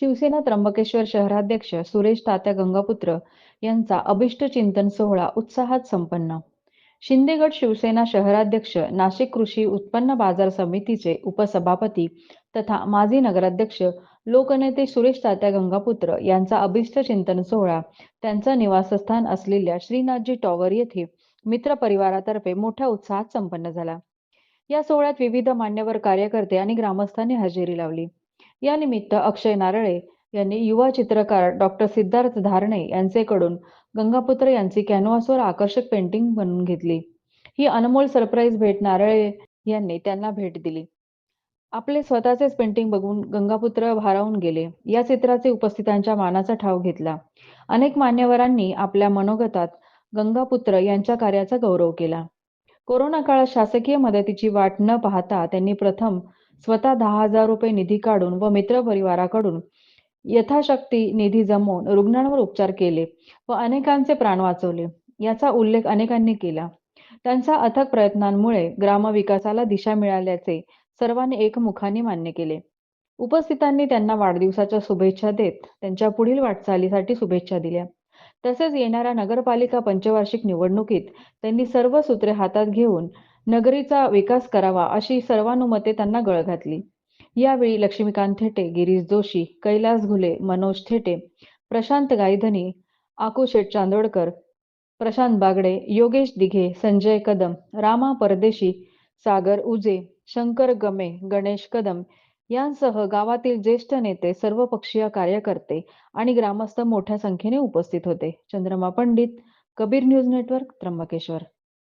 शिवसेना त्र्यंबकेश्वर शहराध्यक्ष सुरेश तात्या गंगापुत्र यांचा अभिष्ट चिंतन सोहळा उत्साहात संपन्न. शिंदेगड शिवसेना शहराध्यक्ष नाशिक कृषी उत्पन्न बाजार समितीचे उपसभापती तथा माजी नगराध्यक्ष लोकनेते सुरेश तात्या गंगापुत्र यांचा अभिष्ट चिंतन सोहळा त्यांचा निवासस्थान असलेल्या श्रीनाथजी टॉवर येथे मित्र परिवारातर्फे मोठ्या उत्साहात संपन्न झाला. या सोहळ्यात विविध मान्यवर कार्यकर्ते आणि ग्रामस्थांनी हजेरी लावली. या निमित्त अक्षय नारळे यांनी युवा चित्रकार डॉक्टर सिद्धार्थ धारणे यांचेकडून गंगापुत्र यांची कॅनव्हासवर आकर्षक पेंटिंग बनवून घेतली. ही अनमोल सरप्राईज भेट नारळे यांनी त्यांना भेट दिली. आपले स्वतःचेच पेंटिंग बघून गंगापुत्र भारावून गेले. या चित्राचे उपस्थितांच्या मानाचा ठाव घेतला. अनेक मान्यवरांनी आपल्या मनोगतात गंगापुत्र यांच्या कार्याचा गौरव केला. कोरोना काळात शासकीय मदतीची वाट न पाहता त्यांनी प्रथम स्वतः दहा हजार रुपये निधी काढून व मित्र परिवाराकडून यथाशक्ती निधी जमवून रुग्णांवर उपचार केले व अनेकांचे प्राण वाचवले. याचा उल्लेख अनेकांनी केला. त्यांच्या अथक प्रयत्नांमुळे ग्रामविकासाला दिशा मिळाल्याचे सर्वांनी एकमुखाने मान्य केले. उपस्थितांनी त्यांना वाढदिवसाच्या शुभेच्छा देत त्यांच्या पुढील वाटचालीसाठी शुभेच्छा दिल्या. तसेच येणाऱ्या नगरपालिका पंचवार्षिक निवडणुकीत त्यांनी सर्व सूत्रे हातात घेऊन नगरीचा विकास करावा अशी सर्वानुमते त्यांना गळ घातली. यावेळी लक्ष्मीकांत थेटे गिरीश जोशी कैलास घुले मनोज थेटे प्रशांत गायधनी आकुशेठ चांदोडकर प्रशांत बागडे योगेश दिघे संजय कदम रामा परदेशी सागर उजे शंकर गमे गणेश कदम यांसह गावातील ज्येष्ठ नेते सर्वपक्षीय कार्यकर्ते आणि ग्रामस्थ मोठ्या संख्येने उपस्थित होते. Chandrama Pandit Kabir news network Trimbakeshwar.